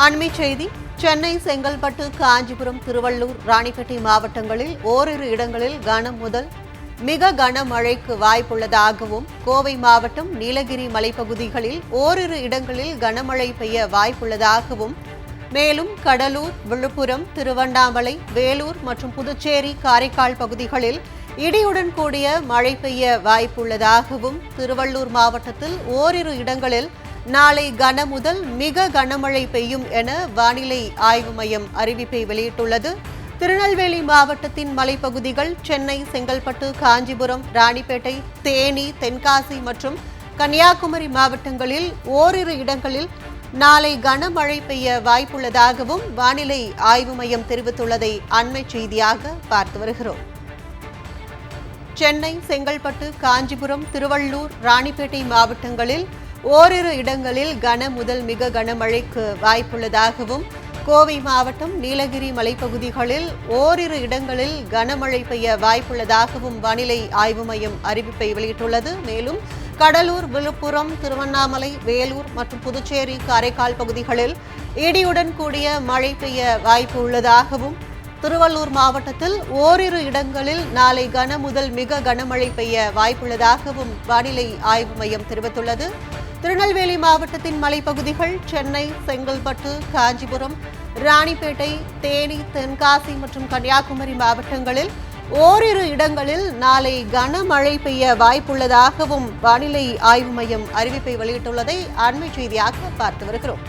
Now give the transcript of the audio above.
அண்மை செய்தி சென்னை செங்கல்பட்டு காஞ்சிபுரம் திருவள்ளூர் ராணிப்பேட்டை மாவட்டங்களில் ஓரிரு இடங்களில் கனம் முதல் மிக கனமழைக்கு வாய்ப்புள்ளதாகவும் கோவை மாவட்டம் நீலகிரி மலைப்பகுதிகளில் ஓரிரு இடங்களில் கனமழை பெய்ய வாய்ப்புள்ளதாகவும் மேலும் கடலூர் விழுப்புரம் திருவண்ணாமலை வேலூர் மற்றும் புதுச்சேரி காரைக்கால் பகுதிகளில் இடியுடன் கூடிய மழை பெய்ய வாய்ப்புள்ளதாகவும் திருவள்ளூர் மாவட்டத்தில் ஓரிரு இடங்களில் நாளை கன முதல் மிக கனமழை பெய்யும் என வானிலை ஆய்வு மையம் அறிவிப்பை வெளியிட்டுள்ளது. திருநெல்வேலி மாவட்டத்தின் மலைப்பகுதிகள் சென்னை செங்கல்பட்டு காஞ்சிபுரம் ராணிப்பேட்டை தேனி தென்காசி மற்றும் கன்னியாகுமரி மாவட்டங்களில் ஓரிரு இடங்களில் நாளை கனமழை பெய்ய வாய்ப்புள்ளதாகவும் வானிலை ஆய்வு மையம் தெரிவித்துள்ளதை அண்மை செய்தியாக பார்த்து வருகிறோம். சென்னை செங்கல்பட்டு காஞ்சிபுரம் திருவள்ளூர் ராணிப்பேட்டை மாவட்டங்களில் ஓரிரு இடங்களில் கன முதல் மிக கனமழைக்கு வாய்ப்புள்ளதாகவும் கோவை மாவட்டம் நீலகிரி மலைப்பகுதிகளில் ஓரிரு இடங்களில் கனமழை பெய்ய வாய்ப்புள்ளதாகவும் வானிலை ஆய்வு மையம் அறிவிப்பை வெளியிட்டுள்ளது. மேலும் கடலூர் விழுப்புரம் திருவண்ணாமலை வேலூர் மற்றும் புதுச்சேரி காரைக்கால் பகுதிகளில் இடியுடன் கூடிய மழை பெய்ய வாய்ப்பு உள்ளதாகவும் திருவள்ளூர் மாவட்டத்தில் ஓரிரு இடங்களில் நாளை கன முதல் மிக கனமழை பெய்ய வாய்ப்புள்ளதாகவும் வானிலை ஆய்வு மையம் தெரிவித்துள்ளது. திருநெல்வேலி மாவட்டத்தின் மலைப்பகுதிகள் சென்னை செங்கல்பட்டு காஞ்சிபுரம் ராணிப்பேட்டை தேனி தென்காசி மற்றும் கன்னியாகுமரி மாவட்டங்களில் ஓரிரு இடங்களில் நாளை கனமழை பெய்ய வாய்ப்புள்ளதாகவும் வானிலை ஆய்வு மையம் அறிவிப்பை வெளியிட்டுள்ளதை அண்மை செய்தியாக பார்த்து வருகிறோம்.